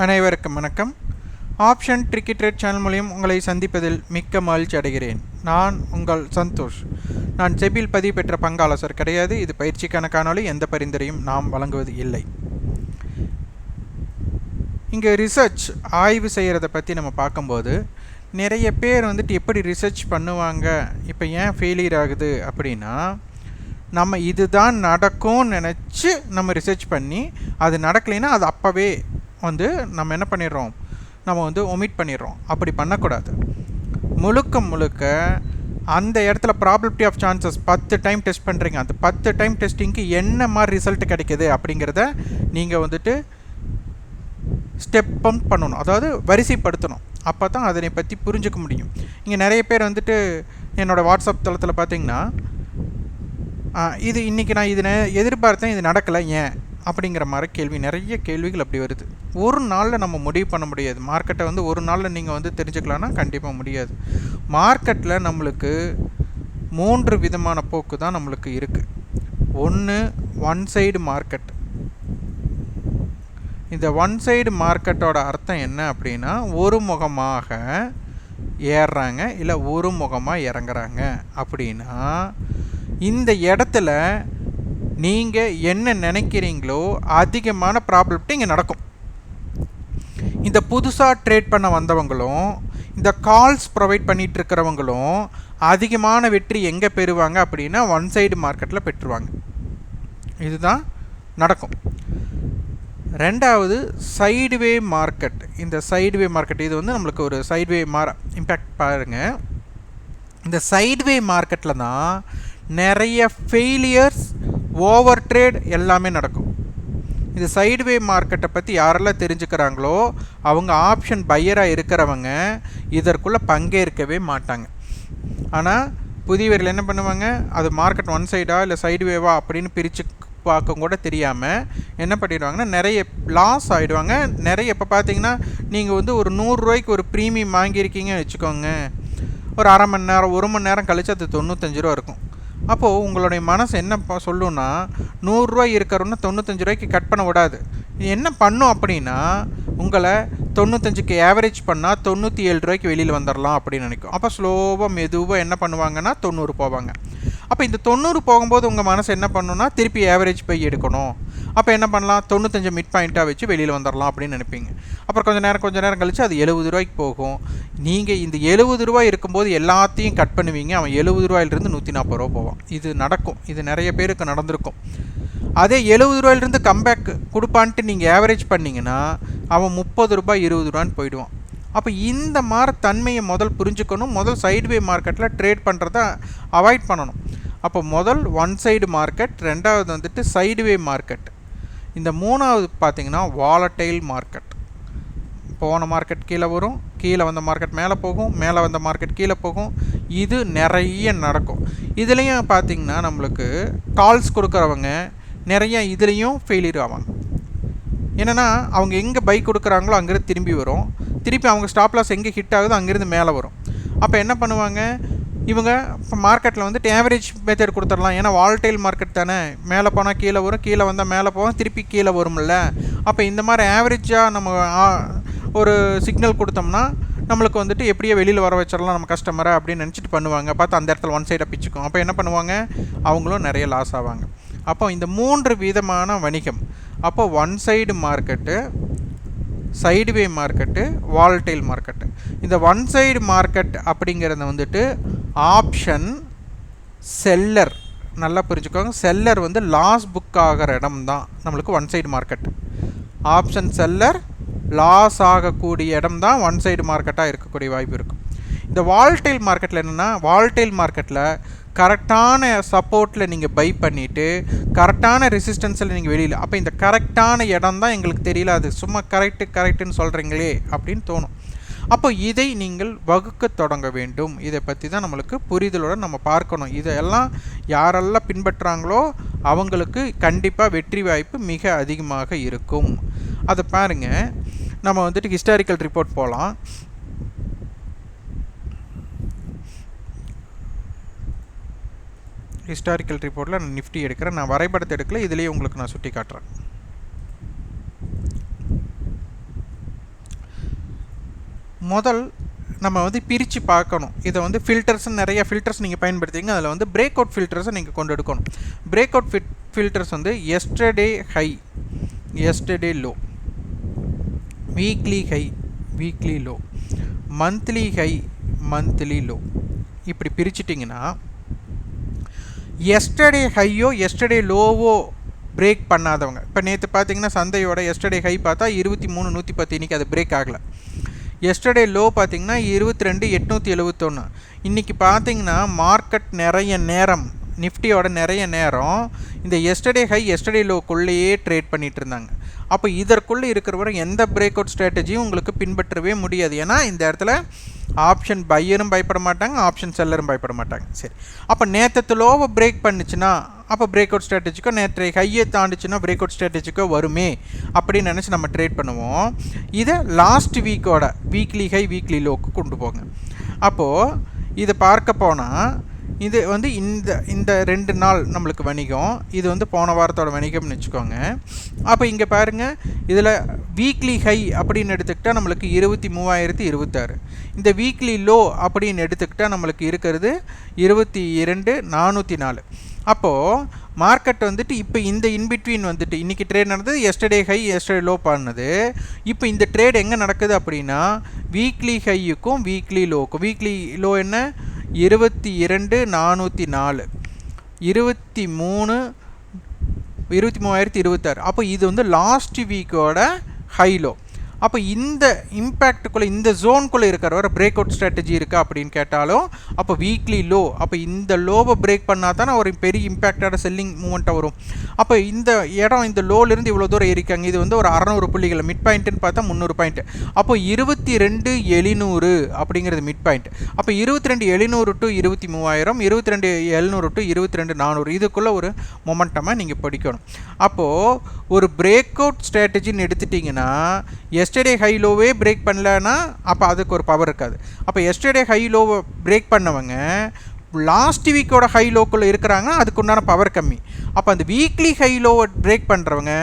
அனைவருக்கும் வணக்கம். Option cricket channel மூலியம் உங்களை சந்திப்பதில் மிக்க மகிழ்ச்சி அடைகிறேன். நான் உங்கள் சந்தோஷ். நான் செபில் பதிவு பெற்ற பங்காளசர் கிடையாது. இது பயிற்சிக்கான காணொலி எந்த பரிந்துரையும் நாம் வழங்குவது இல்லை. இங்கே ரிசர்ச் ஆய்வு செய்கிறத பற்றி நம்ம பார்க்கும்போது நிறைய பேர் வந்துட்டு எப்படி ரிசர்ச் பண்ணுவாங்க இப்போ ஏன் ஃபெயிலியர் ஆகுது அப்படின்னா நம்ம இதுதான் நடக்கும்னு நினச்சி நம்ம ரிசர்ச் பண்ணி அது நடக்கலைன்னா அது அப்போவே வந்து நம்ம என்ன பண்ணிடுறோம்? நம்ம வந்து ஒமிட் பண்ணிடுறோம். அப்படி பண்ணக்கூடாது. முழுக்க முழுக்க அந்த இடத்துல ப்ராபிலிட்டி ஆஃப் சான்சஸ் பத்து டைம் டெஸ்ட் பண்ணுறீங்க அந்த பத்து டைம் டெஸ்டிங்க்கு என்ன மாதிரி ரிசல்ட் கிடைக்கிது அப்படிங்கிறத நீங்கள் வந்துட்டு ஸ்டெப் பம்ப் பண்ணணும். அதாவது வரிசைப்படுத்தணும். அப்போ தான் அதனை பற்றி புரிஞ்சுக்க முடியும். இங்கே நிறைய பேர் வந்துட்டு என்னோடய வாட்ஸ்அப் தளத்தில் பார்த்தீங்கன்னா இது இன்றைக்கி நான் இதை எதிர்பார்த்தேன் இது நடக்கலை. ஏன்? அப்படிங்கிற மாதிரி கேள்வி நிறைய கேள்விகள் அப்படி வருது. ஒரு நாளில் நம்ம முடிவு பண்ண முடியாது. மார்க்கெட்டை வந்து ஒரு நாளில் நீங்கள் வந்து தெரிஞ்சுக்கலான்னா கண்டிப்பாக முடியாது. மார்க்கெட்டில் நம்மளுக்கு மூன்று விதமான போக்கு தான் நம்மளுக்கு இருக்குது ஒன்று ஒன் சைடு மார்க்கெட் இந்த ஒன் சைடு மார்க்கெட்டோட அர்த்தம் என்ன அப்படின்னா ஒரு முகமாக ஏறுறாங்க இல்லை ஒரு முகமாக இறங்குறாங்க அப்படின்னா இந்த இடத்துல நீங்கள் என்ன நினைக்கிறீங்களோ அதிகமான ப்ராப்ளம்ட்டு இங்கே நடக்கும். இந்த புதுசாக ட்ரேட் பண்ண வந்தவங்களும் இந்த கால்ஸ் ப்ரொவைட் பண்ணிகிட்டு இருக்கிறவங்களும் அதிகமான வெற்றி எங்கே பெறுவாங்க அப்படின்னா ஒன் சைடு மார்க்கெட்டில் பெற்றுருவாங்க. இதுதான் நடக்கும். ரெண்டாவது சைடுவே மார்க்கெட் இந்த சைடுவே மார்க்கெட் இது வந்து நம்மளுக்கு ஒரு சைடுவே மார் இம்பேக்ட் பாருங்கள் இந்த சைடுவே மார்க்கெட்டில் தான் நிறைய ஃபெயிலியர்ஸ் ஓவர் ட்ரேட் எல்லாமே நடக்கும். இந்த சைடுவே மார்க்கெட்டை பற்றி யாரெல்லாம் தெரிஞ்சுக்கிறாங்களோ அவங்க ஆப்ஷன் பையராக இருக்கிறவங்க இதற்குள்ளே பங்கேற்கவே மாட்டாங்க. ஆனால் புதியவர்கள் என்ன பண்ணுவாங்க? அது மார்க்கெட் ஒன் சைடா இல்லை சைடுவேவா அப்படின்னு பிரித்து பார்க்க கூட தெரியாமல் என்ன பண்ணிடுவாங்கன்னா நிறைய லாஸ் ஆகிடுவாங்க நிறைய இப்போ பார்த்தீங்கன்னா நீங்கள் வந்து ஒரு நூறுரூவாய்க்கு ஒரு ப்ரீமியம் வாங்கியிருக்கீங்கன்னு வச்சுக்கோங்க. ஒரு அரை மணி நேரம் ஒரு மணி நேரம் கழித்து அது தொண்ணூத்தஞ்சு ரூபா இருக்கும். அப்போது உங்களுடைய மனசு என்ன சொல்லுன்னா நூறுரூவா இருக்கிறவன்னு தொண்ணூத்தஞ்சு ரூபாய்க்கு கட் பண்ண விடாது. என்ன பண்ணும் அப்படின்னா உங்களை தொண்ணூத்தஞ்சுக்கு ஆவரேஜ் பண்ணால் தொண்ணூற்றி ஏழு ரூபாய்க்கு வெளியில் வந்துடலாம் அப்படின்னு நினைக்கும். அப்போ ஸ்லோவாக மெதுவாக என்ன பண்ணுவாங்கன்னா தொண்ணூறு போவாங்க. அப்போ இந்த தொண்ணூறு போகும்போது உங்கள் மனசு என்ன பண்ணுன்னா திருப்பி ஆவரேஜ் போய் எடுக்கணும். அப்போ என்ன பண்ணலாம்? தொண்ணூத்தஞ்சு மிட் பாயிண்ட்டாக வச்சு வெளியில் வந்துடலாம் அப்படின்னு நினைப்பீங்க. அப்புறம் கொஞ்சம் நேரம் கொஞ்சம் நேரம் கழித்து அது எழுபது ரூபாய்க்கு போகும். நீங்கள் இந்த எழுபது ரூபாய் இருக்கும்போது எல்லாத்தையும் கட் பண்ணுவீங்க. அவன் எழுபது ரூபாயிலிருந்து நூற்றி நாற்பது ரூபா போவான். இது நடக்கும். இது நிறைய பேருக்கு நடந்திருக்கும். அதே எழுபது ரூபாயிலிருந்து கம்பேக் கொடுப்பான்ட்டு நீங்கள் ஆவரேஜ் பண்ணிங்கன்னா அவன் முப்பது ரூபாய் இருபது ரூபான்னு போயிடுவான். அப்போ இந்த மாதிரி தன்மையை முதல் புரிஞ்சுக்கணும். முதல் சைடுவே மார்க்கெட்டில் ட்ரேட் பண்ணுறத அவாய்ட் பண்ணணும். அப்போ முதல் ஒன் சைடு மார்க்கெட் ரெண்டாவது வந்துட்டு சைடுவே மார்க்கெட் இந்த மூணாவது பார்த்திங்கன்னா வாலட்டைல் மார்க்கெட் போன மார்க்கெட் கீழே வரும் கீழே வந்த மார்க்கெட் மேலே போகும் மேலே வந்த மார்க்கெட் கீழே போகும். இது நிறைய நடக்கும். இதுலேயும் பார்த்திங்கன்னா நம்மளுக்கு கால்ஸ் கொடுக்குறவங்க நிறைய இதுலேயும் ஃபெயிலியர் ஆவாங்க. என்னென்னா அவங்க எங்கே பைக் கொடுக்குறாங்களோ அங்கேருந்து திரும்பி வரும். திருப்பி அவங்க ஸ்டாப் லாஸ் எங்கே ஹிட் ஆகுதோ அங்கேருந்து மேலே வரும். அப்போ என்ன பண்ணுவாங்க? இவங்க இப்போ மார்க்கெட்டில் வந்துட்டு ஆவரேஜ் மெத்தட் கொடுத்துடலாம். ஏன்னா வால்டைல் மார்க்கெட் தானே. மேலே போனால் கீழே வரும் கீழே வந்தால் மேலே போவோம் திருப்பி கீழே வரும்ல. அப்போ இந்த மாதிரி ஆவரேஜாக நம்ம ஒரு சிக்னல் கொடுத்தோம்னா நம்மளுக்கு வந்துட்டு எப்படியோ வெளியில் வர வச்சிடலாம் நம்ம கஸ்டமரை அப்படின்னு நினச்சிட்டு பண்ணுவாங்க. பார்த்து அந்த இடத்துல ஒன் சைடாக பிச்சுக்கும். அப்போ என்ன பண்ணுவாங்க? அவங்களும் நிறைய லாஸ் ஆவாங்க. அப்போ இந்த மூன்று விதமான வணிகம். அப்போ one side market sideways market volatile market இந்த ஒன் சைடு மார்க்கெட் அப்படிங்கிறத வந்துட்டு ஆப்ஷன் செல்லர். நல்லா புரிஞ்சுக்கோங்க. செல்லர் வந்து லாஸ் புக் ஆகிற இடம் தான் நம்மளுக்கு one side market option seller loss ஆகக்கூடிய இடம் தான் ஒன் சைடு மார்க்கெட்டாக இருக்கக்கூடிய வாய்ப்பு இருக்கும் இந்த வால்டைல் மார்க்கெட்டில் என்னென்னா வால்டைல் மார்க்கெட்டில் கரெக்டான சப்போர்ட்டில் நீங்கள் பை பண்ணிவிட்டு கரெக்டான ரெசிஸ்டன்ஸில் நீங்கள் வெளியில் அப்போ இந்த கரெக்டான இடம் தான் எங்களுக்கு தெரியல அது சும்மா கரெக்டு கரெக்டுன்னு சொல்கிறீங்களே அப்படின்னு தோணும். அப்போ இதை நீங்கள் வகுக்க தொடங்க வேண்டும். இதை பற்றி தான் நம்மளுக்கு புரிதலுடன் நம்ம பார்க்கணும். இதையெல்லாம் யாரெல்லாம் பின்பற்றுறாங்களோ அவங்களுக்கு கண்டிப்பாக வெற்றி வாய்ப்பு மிக அதிகமாக இருக்கும். அதை பாருங்கள் நம்ம வந்துட்டு ஹிஸ்டாரிக்கல் ரிப்போர்ட் போகலாம் ஹிஸ்டாரிக்கல் ரிப்போர்ட்டில் நான் நிஃப்டி எடுக்கிறேன். நான் வரைபடத்தை எடுக்கல. இதுலேயே உங்களுக்கு நான் சுட்டி காட்டுறேன் பாருங்கள் நிஃப்டி எடுக்கிறேன் நான் வரைபடத்தை எடுக்கல இதுலேயே உங்களுக்கு நான் சுட்டி காட்டுறேன் பாருங்கள் நிஃப்டி எடுக்கிறேன் நான் வரைபடத்தை எடுக்கல இதுலேயே உங்களுக்கு நான் சுட்டி காட்டுறேன் பாருங்கள் நிஃப்டி எடுக்கிறேன் நான் வரைபடத்தை எடுக்கல இதுலேயே உங்களுக்கு நான் சுட்டி காட்டுறேன் முதல் நம்ம வந்து பிரித்து பார்க்கணும். இதை வந்து ஃபில்டர்ஸ் நிறைய ஃபில்டர்ஸ் நீங்கள் பயன்படுத்திங்க அதில் வந்து பிரேக் அவுட் ஃபில்டர்ஸை நீங்கள் கொண்டு எடுக்கணும். பிரேக் அவுட் ஃபிட் ஃபில்டர்ஸ் வந்து yesterday high yesterday low weekly high weekly low monthly high monthly low இப்படி பிரிச்சிட்டிங்கன்னா எஸ்டர்டே ஹையோ எஸ்டர்டே லோவோ பிரேக் பண்ணாதவங்க. இப்போ நேற்று பார்த்தீங்கன்னா சந்தையோட எஸ்டர்டே ஹை பார்த்தா இருபத்தி மூணு நூற்றி பத்து இன்றைக்கி அது பிரேக் ஆகலை. எஸ்டர்டே லோ பார்த்திங்கன்னா இருபத்தி ரெண்டு எட்நூற்றி எழுபத்தொன்று இன்றைக்கி பார்த்தீங்கன்னா மார்க்கெட் நிறைய நேரம். நிஃப்டியோட நிறைய நேரம் இந்த எஸ்டர்டே ஹை எஸ்டர்டே லோக்குள்ளேயே ட்ரேட் பண்ணிகிட்டு இருந்தாங்க. அப்போ இதற்குள்ளே இருக்கிறவரை எந்த பிரேக் அவுட் ஸ்ட்ராட்டஜியும் உங்களுக்கு பின்பற்றவே முடியாது. ஏன்னா இந்த இடத்துல ஆப்ஷன் பையரும் பயப்பட மாட்டாங்க ஆப்ஷன் செல்லரும் பயப்பட மாட்டாங்க. சரி. அப்போ நேற்று லோவை பிரேக் பண்ணுச்சுன்னா அப்போ பிரேக் அவுட் ஸ்ட்ராட்டஜிக்கோ நேற்று ஹையை தாண்டிச்சுன்னா பிரேக் அவுட் ஸ்ட்ராட்டஜிக்கோ வருமே அப்படின்னு நினச்சி நம்ம ட்ரேட் பண்ணுவோம். இதை லாஸ்ட் வீக்கோட வீக்லி ஹை வீக்லி லோக்கு கொண்டு போங்க. அப்போது இதை பார்க்க போனால் இது வந்து இந்த இந்த ரெண்டு நாள் நம்மளுக்கு வணிகம். இது வந்து போன வாரத்தோட வணிகம்னு வச்சுக்கோங்க. அப்போ இங்கே பாருங்கள் இதில் வீக்லி ஹை அப்படின்னு எடுத்துக்கிட்டால் நம்மளுக்கு இருபத்தி மூவாயிரத்தி இருபத்தாறு. இந்த வீக்லி லோ அப்படின்னு எடுத்துக்கிட்டால் நம்மளுக்கு இருக்கிறது இருபத்தி இரண்டு நானூற்றி நாலு. அப்போது மார்க்கெட் வந்துட்டு இப்போ இந்த இன்பிட்வீன் வந்துட்டு இன்றைக்கி ட்ரேட் நடந்தது எஸ்டர்டே ஹை எஸ்டர்டே லோ பண்ணது. இப்போ இந்த ட்ரேட் எங்கே நடக்குது அப்படின்னா வீக்லி ஹையுக்கும் வீக்லி லோக்கும் வீக்லி லோ என்ன? இருபத்தி இரண்டு நானூற்றி நாலு. இருபத்தி மூணு இருபத்தி மூவாயிரத்தி இருபத்தாறு. அப்போ இது வந்து லாஸ்ட் வீக்கோட ஹைலோ அப்போ இந்த இம்பேக்டுக்குள்ளே இந்த ஜோனுக்குள்ளே இருக்கிற வர பிரேக் அவுட் ஸ்ட்ராட்டஜி இருக்கா அப்படின்னு கேட்டாலும் அப்போ வீக்லி லோ அப்போ இந்த லோவை பிரேக் பண்ணால் தானே ஒரு பெரிய இம்பேக்டான செல்லிங் மூமெண்ட்டாக வரும். அப்போ இந்த இடம் இந்த லோலேருந்து இவ்வளோ தூரம் ஏறிக்காங்க இது வந்து ஒரு அறநூறு புள்ளிகள் மிட் பாயிண்ட்டுன்னு பார்த்தா முந்நூறு பாயிண்ட் அப்போ இருபத்தி ரெண்டு எழுநூறு அப்படிங்கிறது மிட் பாயிண்ட் அப்போ இருபத்தி ரெண்டு எழுநூறு டு இருபத்தி மூவாயிரம் இருபத்தி ரெண்டு எழுநூறு டு இருபத்தி ரெண்டு நானூறு. இதுக்குள்ளே ஒரு மொமெண்டமாக நீங்கள் படிக்கணும். அப்போது ஒரு பிரேக் அவுட் ஸ்ட்ராட்டஜின்னு எடுத்துட்டிங்கன்னா எஸ்டர்டே ஹை லோவே பிரேக் பண்ணலன்னா அப்போ அதுக்கு ஒரு பவர் இருக்காது. அப்போ எஸ்டர்டே ஹை லோவை பிரேக் பண்ணவங்க லாஸ்ட் வீக்கோட ஹை லோக்குள்ளே இருக்கிறாங்கன்னா அதுக்கு உண்டான பவர் கம்மி. அப்போ அந்த வீக்லி ஹை லோவை பிரேக் பண்ணுறவங்க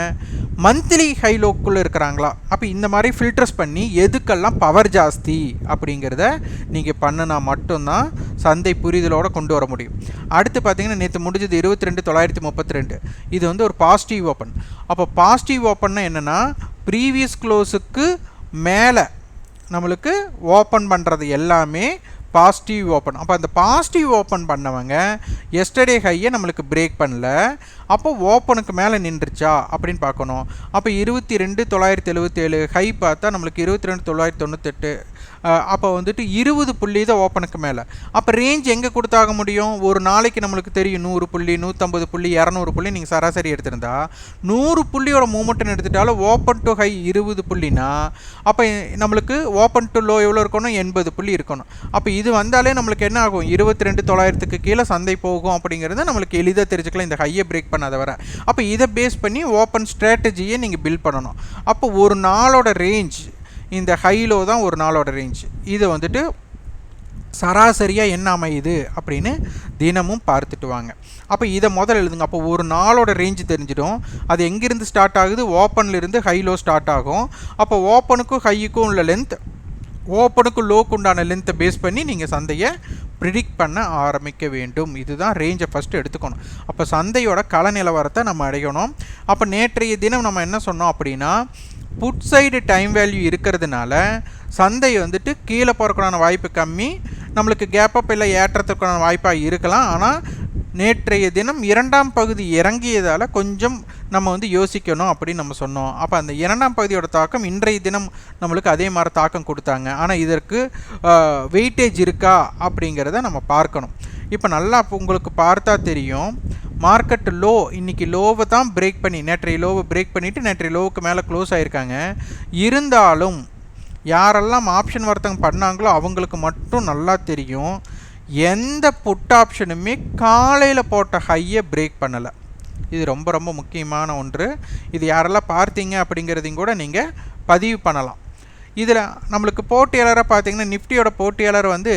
மந்த்லி ஹைலோக்குள்ளே இருக்கிறாங்களா? அப்போ இந்த மாதிரி ஃபில்டர்ஸ் பண்ணி எதுக்கெல்லாம் பவர் ஜாஸ்தி அப்படிங்கிறத நீங்கள் பண்ணினா மட்டும்தான் சந்தை புரிதலோடு கொண்டு வர முடியும். அடுத்து பார்த்தீங்கன்னா நேற்று முடிஞ்சது இருபத்தி ரெண்டு தொள்ளாயிரத்தி முப்பத்தி ரெண்டு இது வந்து ஒரு பாசிட்டிவ் ஓப்பன் அப்போ பாசிட்டிவ் ஓப்பன்னா என்னென்னா ப்ரீவியஸ் க்ளோஸுக்கு மேலே நம்மளுக்கு ஓப்பன் பண்ணுறது எல்லாமே பாசிட்டிவ் ஓப்பன் அப்போ அந்த பாசிட்டிவ் ஓப்பன் பண்ணவங்க எஸ்டர்டே ஹையை நம்மளுக்கு பிரேக் பண்ணல அப்போ ஓப்பனுக்கு மேலே நின்றுச்சா அப்படின்னு பார்க்கணும். அப்போ இருபத்தி ரெண்டு தொள்ளாயிரத்தி எழுபத்தேழு ஹை பார்த்தா நம்மளுக்கு இருபத்தி ரெண்டு தொள்ளாயிரத்தி தொண்ணூத்தெட்டு அப்போ வந்துட்டு இருபது புள்ளி தான் ஓப்பனுக்கு மேலே. அப்போ ரேஞ்ச் எங்கே கொடுத்தாக முடியும்? ஒரு நாளைக்கு நம்மளுக்கு தெரியும் நூறு புள்ளி நூற்றம்பது புள்ளி இரநூறு புள்ளி நீங்கள் சராசரி எடுத்திருந்தா நூறு புள்ளியோட மூமெண்ட்னு எடுத்துட்டாலும் ஓப்பன் டு ஹை இருபது புள்ளினா அப்போ நம்மளுக்கு ஓப்பன் டு லோ எவ்வளோ இருக்கணும்? எண்பது புள்ளி இருக்கணும். அப்போ இது வந்தாலே நம்மளுக்கு என்ன ஆகும்? இருபத்தி ரெண்டு தொள்ளாயிரத்துக்கு கீழே சந்தை போகும் அப்படிங்கிறத நம்மளுக்கு எளிதாக தெரிஞ்சுக்கலாம். இந்த ஹையை பிரேக் பண்ணாத வர. அப்போ இதை பேஸ் பண்ணி ஓப்பன் ஸ்ட்ராட்டஜியை நீங்கள் பில்ட் பண்ணணும். அப்போ ஒரு நாளோட ரேஞ்ச் இந்த ஹைலோ தான் ஒரு நாளோட ரேஞ்ச் இதை வந்துட்டு சராசரியாக என்ன அமையுது அப்படின்னு தினமும் பார்த்துட்டு வாங்க. அப்போ இதை முதல்ல எழுதுங்க. அப்போ ஒரு நாளோட ரேஞ்சு தெரிஞ்சிடும். அது எங்கேருந்து ஸ்டார்ட் ஆகுது? ஓப்பன்லேருந்து ஹைலோ ஸ்டார்ட் ஆகும். அப்போ ஓப்பனுக்கும் ஹையுக்கும் உள்ள லென்த் ஓப்பனுக்கும் லோக்கு உண்டான லென்த்தை பேஸ் பண்ணி நீங்கள் சந்தையை ப்ரிடிக்ட் பண்ண ஆரம்பிக்க வேண்டும். இதுதான் ரேஞ்சை ஃபஸ்ட்டு எடுத்துக்கணும். அப்போ சந்தையோட கள நிலவரத்தை நம்ம அடையணும். அப்போ நேற்றைய தினம் நம்ம என்ன சொன்னோம் அப்படின்னா புட் சைடு டைம் வேல்யூ இருக்கிறதுனால சந்தை வந்துட்டு கீழே போகிறக்கான வாய்ப்பு கம்மி நம்மளுக்கு கேப் அப் இல்லை ஏற்றத்துக்கான வாய்ப்பாக இருக்கலாம். ஆனால் நேற்றைய தினம் இரண்டாம் பகுதி இறங்கியதால் கொஞ்சம் நம்ம வந்து யோசிக்கணும் அப்படின்னு நம்ம சொன்னோம். அப்போ அந்த இரண்டாம் பகுதியோட தாக்கம் இன்றைய தினம் நம்மளுக்கு அதே மாதிரி தாக்கம் கொடுத்தாங்க. ஆனால் இதற்கு வெயிட்டேஜ் இருக்கா அப்படிங்கிறத நம்ம பார்க்கணும். இப்போ நல்லா உங்களுக்கு பார்த்தா தெரியும். மார்க்கெட் லோ இன்றைக்கி லோவை தான் பிரேக் பண்ணி நேற்றைய லோவை பிரேக் பண்ணிவிட்டு நேற்றைய லோவுக்கு மேலே க்ளோஸ் ஆகிருக்காங்க இருந்தாலும் யாரெல்லாம் ஆப்ஷன் வர்த்தகம் பண்ணாங்களோ அவங்களுக்கு மட்டும் நல்லா தெரியும். எந்த புட் ஆப்ஷனுமே காலையில் போட்ட ஹையை பிரேக் பண்ணலை. இது ரொம்ப ரொம்ப முக்கியமான ஒன்று. இது யாரெல்லாம் பார்த்தீங்க அப்படிங்கிறதையும் கூட நீங்கள் பதிவு பண்ணலாம். இதில் நம்மளுக்கு போட்டியாளராக பார்த்தீங்கன்னா நிஃப்டியோட போட்டியாளர் வந்து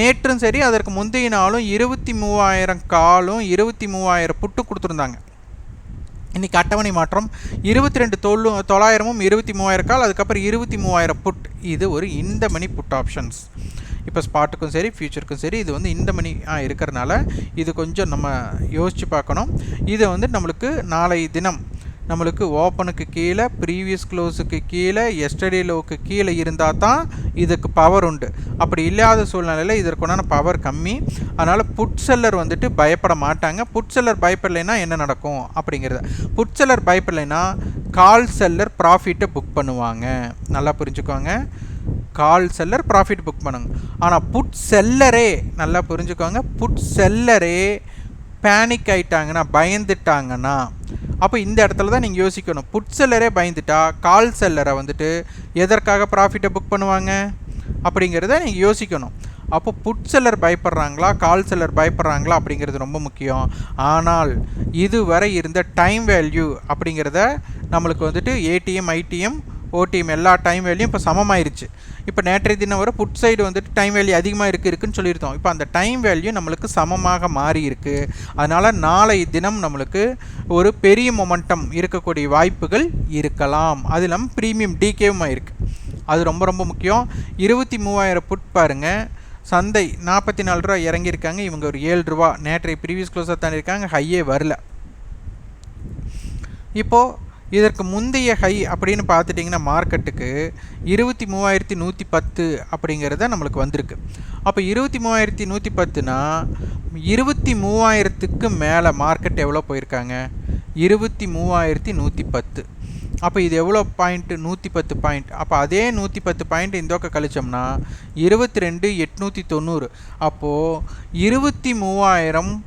நேற்றும் சரி அதற்கு முந்தைய நாளும் இருபத்தி மூவாயிரம் காலும் இருபத்தி மூவாயிரம் புட்டு கொடுத்துருந்தாங்க. இன்றைக்கி அட்டவணை மாற்றம் இருபத்தி ரெண்டு தொள்ளு தொள்ளாயிரமும் இருபத்தி மூவாயிரம் கால் அதுக்கப்புறம் இருபத்தி மூவாயிரம் புட். இது ஒரு இந்த மணி புட் ஆப்ஷன்ஸ். இப்போ ஸ்பாட்டுக்கும் சரி ஃப்யூச்சருக்கும் சரி இது வந்து இந்த மணி இருக்கிறனால இது கொஞ்சம் நம்ம யோசித்து பார்க்கணும். இது வந்து நம்மளுக்கு நாளை தினம் நம்மளுக்கு ஓப்பனுக்கு கீழே ப்ரீவியஸ் க்ளோஸுக்கு கீழே எஸ்டடி லோவுக்கு கீழே இருந்தால் தான் இதுக்கு பவர் உண்டு. அப்படி இல்லாத சூழ்நிலையில் இதற்குண்டான பவர் கம்மி. அதனால் புட் செல்லர் வந்துட்டு பயப்பட மாட்டாங்க. புட் செல்லர் பயப்படலைன்னா என்ன நடக்கும் அப்படிங்கிறத. புட் செல்லர் பயப்படலைன்னா கால் செல்லர் ப்ராஃபிட்டை புக் பண்ணுவாங்க. நல்லா புரிஞ்சுக்கோங்க. கால் செல்லர் ப்ராஃபிட் புக் பண்ணுங்க. ஆனால் புட் செல்லரே நல்லா புரிஞ்சுக்கோங்க. புட் செல்லரே பேனிக் ஆயிட்டாங்கன்னா பயந்துட்டாங்கன்னா அப்போ இந்த இடத்துல தான் நீங்கள் யோசிக்கணும். புட் செல்லரே பயந்துட்டா கால் செல்லரை வந்துட்டு எதற்காக ப்ராஃபிட்டை புக் பண்ணுவாங்க? அப்படிங்கிறத நீங்கள் யோசிக்கணும். அப்போ புட் செல்லர் பயப்படுறாங்களா கால் செல்லர் பயப்படுறாங்களா அப்படிங்கிறது ரொம்ப முக்கியம். ஆனால் இதுவரை இருந்த டைம் வேல்யூ அப்படிங்கிறத நம்மளுக்கு வந்துட்டு ஏடிஎம் ஐடிஎம் ஓடிஎம் எல்லா டைம் வேல்யூம் இப்போ சமமாயிருச்சு. இப்போ நேற்றைய தினம் வர புட் சைடு வந்துட்டு டைம் வேல்யூ அதிகமாக இருக்குது இருக்குன்னு சொல்லியிருந்தோம். இப்போ அந்த டைம் வேல்யூ நம்மளுக்கு சமமாக மாறி இருக்குது அதனால் நாளை தினம் நம்மளுக்கு ஒரு பெரிய மொமெண்டம் இருக்கக்கூடிய வாய்ப்புகள் இருக்கலாம். அது இல்லாமல் ப்ரீமியம் டிகேவும் இருக்குது அது ரொம்ப ரொம்ப முக்கியம். இருபத்தி மூவாயிரம் புட் பாருங்கள் சந்தை நாற்பத்தி நாலு ரூபா இறங்கியிருக்காங்க. இவங்க ஒரு ஏழு ரூபா. நேற்றைய ப்ரீவியஸ் க்ளோஸாக தான் இருக்காங்க ஹையே வரல. இப்போது இதற்கு முந்தைய ஹை அப்படின்னு பார்த்துட்டிங்கன்னா மார்க்கெட்டுக்கு இருபத்தி மூவாயிரத்தி நூற்றி பத்து அப்படிங்கிறத நம்மளுக்கு வந்திருக்கு. அப்போ இருபத்தி மூவாயிரத்தி நூற்றி பத்துனா இருபத்தி மூவாயிரத்துக்கு மேலே மார்க்கெட் எவ்வளோ போயிருக்காங்க? இருபத்தி மூவாயிரத்தி நூற்றி பத்து. அப்போ இது எவ்வளோ பாயிண்ட்டு? நூற்றி பத்து பாயிண்ட். அப்போ அதே நூற்றி பத்து பாயிண்ட் இந்த பக்கம் கழிச்சோம்னா இருபத்தி ரெண்டு எட்நூற்றி தொண்ணூறு. அப்போது இருபத்தி மூவாயிரம்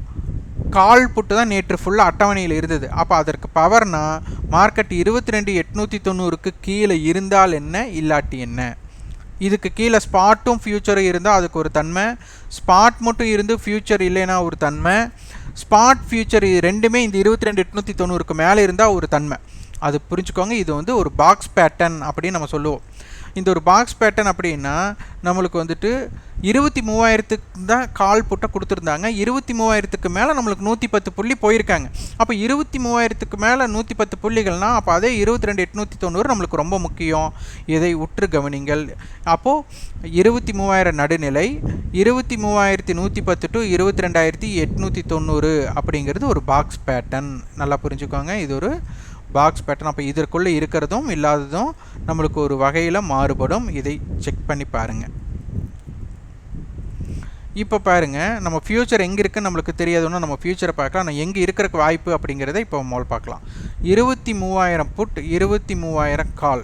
கால் புட்டு தான் நேற்று ஃபுல்லாக அட்டவணையில் இருந்தது. அப்போ அதற்கு பவர்னா மார்க்கெட் இருபத்தி ரெண்டு எட்நூற்றி தொண்ணூறுக்கு கீழே இருந்தால் என்ன இல்லாட்டி என்ன? இதுக்கு கீழே ஸ்பாட்டும் ஃப்யூச்சரும் இருந்தால் அதுக்கு ஒரு தன்மை. ஸ்பாட் மட்டும் இருந்து ஃப்யூச்சர் இல்லைன்னா ஒரு தன்மை. ஸ்பாட் ஃப்யூச்சர் இது ரெண்டுமே இந்த இருபத்தி ரெண்டு எட்நூற்றி தொண்ணூறுக்கு மேலே இருந்தால் ஒரு தன்மை. அது புரிஞ்சுக்கோங்க இது வந்து ஒரு பாக்ஸ் பேட்டர்ன் அப்படின்னு நம்ம சொல்லுவோம். இந்த ஒரு பாக்ஸ் பேட்டர்ன் அப்படின்னா நம்மளுக்கு வந்துட்டு இருபத்தி மூவாயிரத்துக்கு தான் கால் புட்டை கொடுத்துருந்தாங்க. இருபத்தி மூவாயிரத்துக்கு மேலே நம்மளுக்கு நூற்றி பத்து புள்ளி போயிருக்காங்க. அப்போ இருபத்தி மூவாயிரத்துக்கு மேலே நூற்றி பத்து புள்ளிகள்னால் அப்போ அதே இருபத்தி ரெண்டு எட்நூற்றி தொண்ணூறு நம்மளுக்கு ரொம்ப முக்கியம். இதை உற்று கவனிங்கள். அப்போது இருபத்தி மூவாயிரம் நடுநிலை இருபத்தி மூவாயிரத்தி நூற்றி பத்து டு இருபத்தி ரெண்டாயிரத்தி எட்நூற்றி தொண்ணூறு அப்படிங்கிறது ஒரு பாக்ஸ் பேட்டர்ன் நல்லா புரிஞ்சுக்கோங்க. இது ஒரு பாக்ஸ் பேட்டர்ன் அப்போ இதற்குள்ளே இருக்கிறதும் இல்லாததும் நம்மளுக்கு ஒரு வகையில் மாறுபடும். இதை செக் பண்ணி பாருங்கள் இப்போ பாருங்கள் நம்ம ஃப்யூச்சர் எங்கே இருக்குன்னு நம்மளுக்கு தெரியாதுன்னு நம்ம ஃப்யூச்சரை பார்க்கலாம். ஆனால் எங்கே இருக்கிறக்கு வாய்ப்பு அப்படிங்கிறத இப்போ முதல் பார்க்கலாம். இருபத்தி மூவாயிரம் புட் இருபத்தி மூவாயிரம் கால்.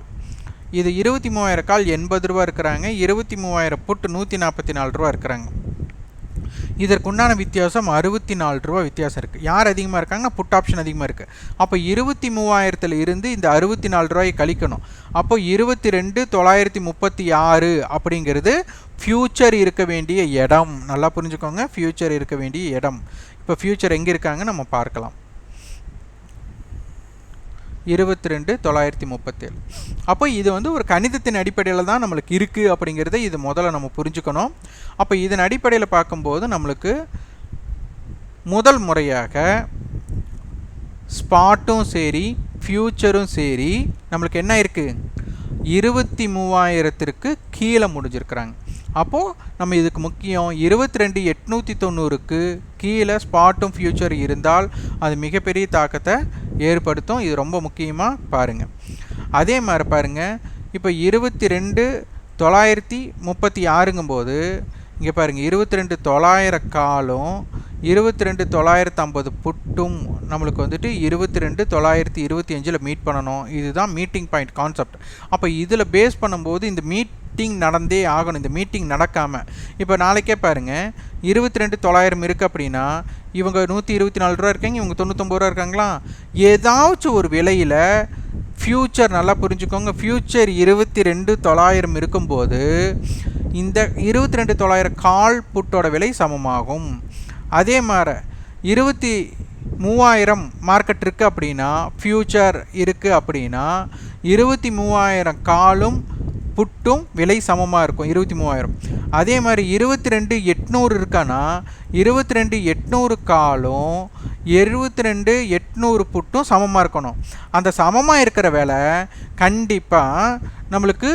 இது இருபத்தி மூவாயிரம் கால் எண்பது ரூபா இருக்கிறாங்க. இருபத்தி மூவாயிரம் புட் நூற்றி நாற்பத்தி நாலு ரூபா இருக்கிறாங்க. இதற்குண்டான வித்தியாசம் அறுபத்தி நாலு ரூபா வித்தியாசம் இருக்குது யார் அதிகமாக இருக்காங்கன்னா புட் ஆப்ஷன் அதிகமாக இருக்குது அப்போ இருபத்தி மூவாயிரத்தில் இருந்து இந்த அறுபத்தி நாலு ரூபாயை கழிக்கணும். அப்போ இருபத்தி ரெண்டு தொள்ளாயிரத்தி முப்பத்தி ஆறு அப்படிங்கிறது ஃப்யூச்சர் இருக்க வேண்டிய இடம். நல்லா புரிஞ்சுக்கோங்க. ஃப்யூச்சர் இருக்க வேண்டிய இடம். இப்போ ஃப்யூச்சர் எங்கே இருக்காங்க நம்ம பார்க்கலாம். இருபத்தி ரெண்டு தொள்ளாயிரத்தி முப்பத்தேழு. அப்போ இது வந்து ஒரு கணிதத்தின் அடிப்படையில் தான் நம்மளுக்கு இருக்குது அப்படிங்கிறத இது முதல்ல நம்ம புரிஞ்சுக்கணும். அப்போ இதன் அடிப்படையில் பார்க்கும்போது நம்மளுக்கு முதல் முறையாக ஸ்பாட்டும் சரி ஃப்யூச்சரும் சரி நம்மளுக்கு என்ன இருக்குது இருபத்தி மூவாயிரத்திற்கு கீழே முடிஞ்சிருக்கிறாங்க. அப்போது நம்ம இதுக்கு முக்கியம் இருபத்தி ரெண்டு எட்நூற்றி தொண்ணூறுக்கு கீழே ஸ்பாட்டும் ஃப்யூச்சர் இருந்தால் அது மிகப்பெரிய தாக்கத்தை ஏற்படுத்தும். இது ரொம்ப முக்கியமாக பாருங்கள் அதே மாதிரி பாருங்கள் இப்போ இருபத்தி ரெண்டு தொள்ளாயிரத்தி முப்பத்தி ஆறுங்கும்போது இங்கே பாருங்கள் இருபத்தி ரெண்டு தொள்ளாயிர காலும் இருபத்தி ரெண்டு தொள்ளாயிரத்து ஐம்பது புட்டும் நம்மளுக்கு வந்துட்டு இருபத்தி ரெண்டு தொள்ளாயிரத்தி இருபத்தி அஞ்சில் மீட் பண்ணணும். இதுதான் மீட்டிங் பாயிண்ட் கான்செப்ட் அப்போ இதில் பேஸ் பண்ணும்போது இந்த மீட்டிங் நடந்தே ஆகணும். இந்த மீட்டிங் நடக்காமல் இப்போ நாளைக்கே பாருங்கள் இருபத்தி ரெண்டு தொள்ளாயிரம் இருக்குது அப்படின்னா இவங்க நூற்றி இருபத்தி நாலு ரூபா இருக்காங்க இவங்க தொண்ணூத்தொம்பது ரூபா இருக்காங்களா? ஏதாச்சும் ஒரு விலையில் ஃப்யூச்சர் நல்லா புரிஞ்சுக்கோங்க. ஃப்யூச்சர் இருபத்தி ரெண்டு தொள்ளாயிரம் இருக்கும்போது இந்த இருபத்தி ரெண்டு தொள்ளாயிரம் கால் புட்டோட விலை சமமாகும். அதே மாதிரி இருபத்தி மூவாயிரம் மார்க்கெட் இருக்குது அப்படின்னா ஃப்யூச்சர் இருக்குது அப்படின்னா இருபத்தி மூவாயிரம் காலும் புட்டும் விலை சமமாக இருக்கும் இருபத்தி மூவாயிரம். அதே மாதிரி இருபத்தி ரெண்டு எட்நூறு இருக்கான்னா இருபத்தி ரெண்டு எட்நூறு காலும் எழுபத்தி ரெண்டு எட்நூறு புட்டும் சமமாக இருக்கணும். அந்த சமமாக இருக்கிற வேலை கண்டிப்பாக நம்மளுக்கு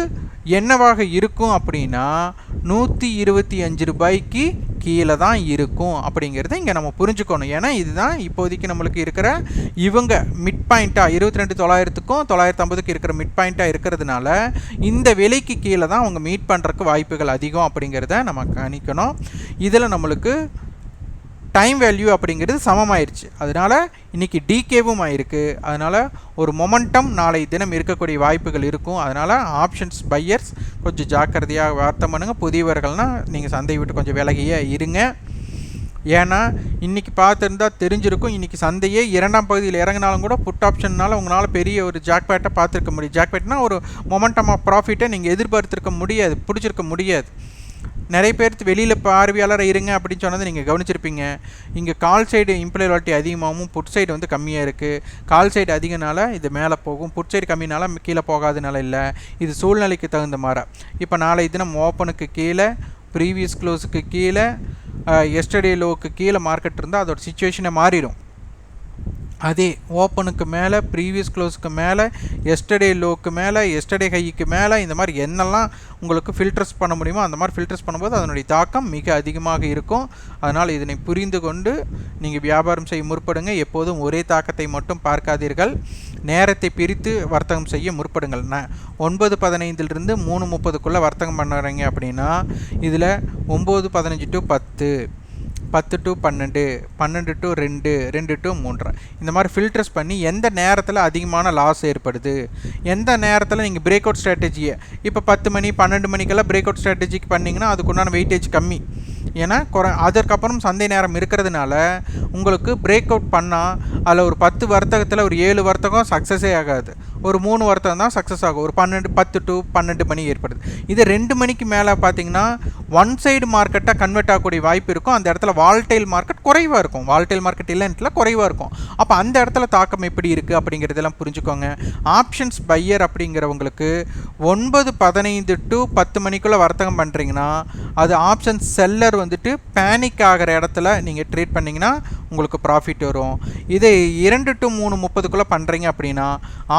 என்னவாக இருக்கும் அப்படின்னா நூற்றி இருபத்தி அஞ்சு ரூபாய்க்கு கீழே தான் இருக்கும் அப்படிங்கிறத இங்கே நம்ம புரிஞ்சுக்கணும். ஏன்னா இதுதான் இப்போதைக்கு நம்மளுக்கு இருக்கிற இவங்க மிட் பாயிண்ட்டாக இருபத்தி ரெண்டு தொள்ளாயிரத்துக்கும் தொள்ளாயிரத்து ஐம்பதுக்கு இருக்கிற மிட் பாயிண்ட்டாக இருக்கிறதுனால இந்த விலைக்கு கீழே தான் அவங்க மீட் பண்ணுறக்கு வாய்ப்புகள் அதிகம் அப்படிங்கிறத நம்ம கணிக்கணும். இதில் நம்மளுக்கு டைம் வேல்யூ அப்படிங்கிறது சமமாயிருச்சு. அதனால் இன்றைக்கி டிகேவும் ஆயிருக்கு. அதனால் ஒரு மொமெண்டம் நாளை தினம் இருக்கக்கூடிய வாய்ப்புகள் இருக்கும். அதனால் ஆப்ஷன்ஸ் பையர்ஸ் கொஞ்சம் ஜாக்கிரதையாக வார்த்தம் பண்ணுங்கள் புதியவர்கள்னால் நீங்கள் சந்தை விட்டு கொஞ்சம் விலகியே இருங்க. ஏன்னா இன்றைக்கி பார்த்துருந்தா தெரிஞ்சிருக்கும். இன்றைக்கி சந்தையே இரண்டாம் பகுதியில் இறங்கினாலும் கூட புட் ஆப்ஷன்னால் உங்களால் பெரிய ஒரு ஜாக்பேட்டை பார்த்துருக்க முடியும். ஜாக்பேட்னா ஒரு மொமெண்டம் ஆஃப் ப்ராஃபிட்டை நீங்கள் எதிர்பார்த்துருக்க முடியாது பிடிச்சிருக்க முடியாது. நிறைய பேர் வெளியில் பார்வையாளராக இருங்க அப்படின்னு சொன்னதை நீங்கள் கவனிச்சிருப்பீங்க. இங்கே கால் சைடு இம்ப்ளாய்வாலிட்டி அதிகமாகவும் புட் சைடு வந்து கம்மியாக இருக்குது கால் சைடு அதிகனால இது மேலே போகும். புட் சைடு கம்மினால கீழே போகாதனால இல்லை. இது சூழ்நிலைக்கு தகுந்த மாதிரி இப்போ நாளை தினம் ஓப்பனுக்கு கீழே ப்ரீவியஸ் க்ளோஸுக்கு கீழே எஸ்டர்டே லோவுக்கு கீழே மார்க்கெட் இருந்தால் அதோட சுச்சுவேஷனை மாறிடும். அதே ஓப்பனுக்கு மேலே ப்ரீவியஸ் க்ளோஸுக்கு மேலே எஸ்டர்டே லோக்கு மேலே எஸ்டர்டே ஹைக்கு மேலே இந்த மாதிரி என்னெல்லாம் உங்களுக்கு ஃபில்டர்ஸ் பண்ண முடியுமோ அந்த மாதிரி ஃபில்டர்ஸ் பண்ணும்போது அதனுடைய தாக்கம் மிக அதிகமாக இருக்கும். அதனால் இதனை புரிந்து கொண்டு நீங்கள் வியாபாரம் செய்ய முற்படுங்க. எப்போதும் ஒரே தாக்கத்தை மட்டும் பார்க்காதீர்கள். நேரத்தை பிரித்து வர்த்தகம் செய்ய முற்படுங்கள். நான் ஒன்பது பதினைந்திலிருந்து மூணு முப்பதுக்குள்ளே வர்த்தகம் பண்ணுறீங்க அப்படின்னா இதில் ஒம்பது பதினஞ்சு டு பத்து. பத்து டு பன்னெண்டு பன்னெண்டு டு ரெண்டு ரெண்டு டு மூன்று. இந்த மாதிரி ஃபில்டர்ஸ் பண்ணி எந்த நேரத்தில் அதிகமான லாஸ் ஏற்படுது எந்த நேரத்தில் நீங்கள் பிரேக் அவுட் ஸ்ட்ராட்டஜியை இப்போ பத்து மணி பன்னெண்டு மணிக்கெல்லாம் பிரேக் அவுட் ஸ்ட்ராட்டஜிக்கு பண்ணிங்கன்னா அதுக்குண்டான வெயிட்டேஜ் கம்மி. ஏன்னா குறை அதற்கப்புறம் சந்தை நேரம் இருக்கிறதுனால உங்களுக்கு பிரேக் அவுட் பண்ணால் அதில் ஒரு பத்து வர்த்தகத்தில் ஒரு ஏழு வர்த்தகம் சக்ஸஸே ஆகாது. ஒரு மூணு வர்த்தகம் தான் சக்ஸஸ் ஆகும். ஒரு பன்னெண்டு பத்து டு பன்னெண்டு மணி ஏற்படுது. இது ரெண்டு மணிக்கு மேலே பார்த்தீங்கன்னா ஒன் சைடு மார்க்கெட்டாக கன்வெர்ட் ஆகக்கூடிய வாய்ப்பு இருக்கும். அந்த இடத்துல வால்டைல் மார்க்கெட் குறைவாக இருக்கும். வால்டைல் மார்க்கெட் இல்லைன்ட்டுல குறைவாக இருக்கும். அப்போ அந்த இடத்துல தாக்கம் எப்படி இருக்குது அப்படிங்கிறதெல்லாம் புரிஞ்சுக்கோங்க. ஆப்ஷன்ஸ் பையர் அப்படிங்கிறவங்களுக்கு ஒன்பது பதினைந்து டு பத்து மணிக்குள்ளே வர்த்தகம் பண்ணுறீங்கன்னா அது ஆப்ஷன்ஸ் செல்லர் வந்துட்டு பேனிக் ஆகிற இடத்துல நீங்கள் ட்ரேட் பண்ணிங்கன்னா உங்களுக்கு ப்ராஃபிட் வரும். இதே இரண்டு டு மூணு முப்பதுக்குள்ளே பண்ணுறீங்க அப்படின்னா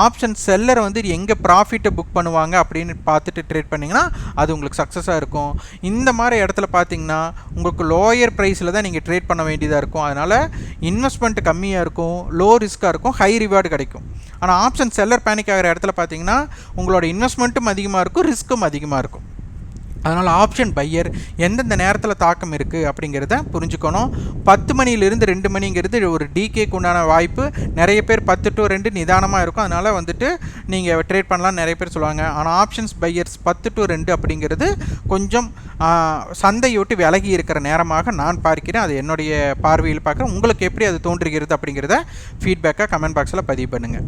ஆப்ஷன் செல்லர் வந்து எங்கே ப்ராஃபிட்டை புக் பண்ணுவாங்க அப்படின்னு பார்த்துட்டு ட்ரேட் பண்ணிங்கன்னா அது உங்களுக்கு சக்ஸஸாக இருக்கும். இந்த மாதிரி இடத்துல பார்த்தீங்கன்னா உங்களுக்கு லோயர் ப்ரைஸில் தான் நீங்கள் ட்ரேட் பண்ண வேண்டியதாக இருக்கும். அதனால் இன்வெஸ்ட்மெண்ட் கம்மியாக இருக்கும் லோ ரிஸ்க்காக இருக்கும் ஹை ரிவார்டு கிடைக்கும். ஆனால் ஆப்ஷன் செல்லர் பேனிக் ஆகிற இடத்துல பார்த்தீங்கன்னா உங்களோட இன்வெஸ்ட்மெண்ட்டும் அதிகமாக இருக்கும் ரிஸ்க்கும் அதிகமாக இருக்கும். அதனால் ஆப்ஷன் பையர் எந்தெந்த நேரத்தில் தாக்கம் இருக்குது அப்படிங்கிறத புரிஞ்சுக்கணும். பத்து மணியிலிருந்து ரெண்டு மணிங்கிறது ஒரு டிகேக்கு உண்டான வாய்ப்பு. நிறைய பேர் பத்து டு ரெண்டு நிதானமாக இருக்கும். அதனால் வந்துட்டு நீங்கள் ட்ரேட் பண்ணலாம் நிறைய பேர் சொல்லுவாங்க. ஆனால் ஆப்ஷன்ஸ் பையர்ஸ் பத்து டு ரெண்டு அப்படிங்கிறது கொஞ்சம் சந்தையை விட்டு விலகி இருக்கிற நேரமாக நான் பார்க்கிறேன். அது என்னுடைய பார்வையில் பார்க்குறேன். உங்களுக்கு எப்படி அது தோன்றுகிறது அப்படிங்கிறத ஃபீட்பேக்காக கமெண்ட் பாக்ஸில் பதிவு பண்ணுங்கள்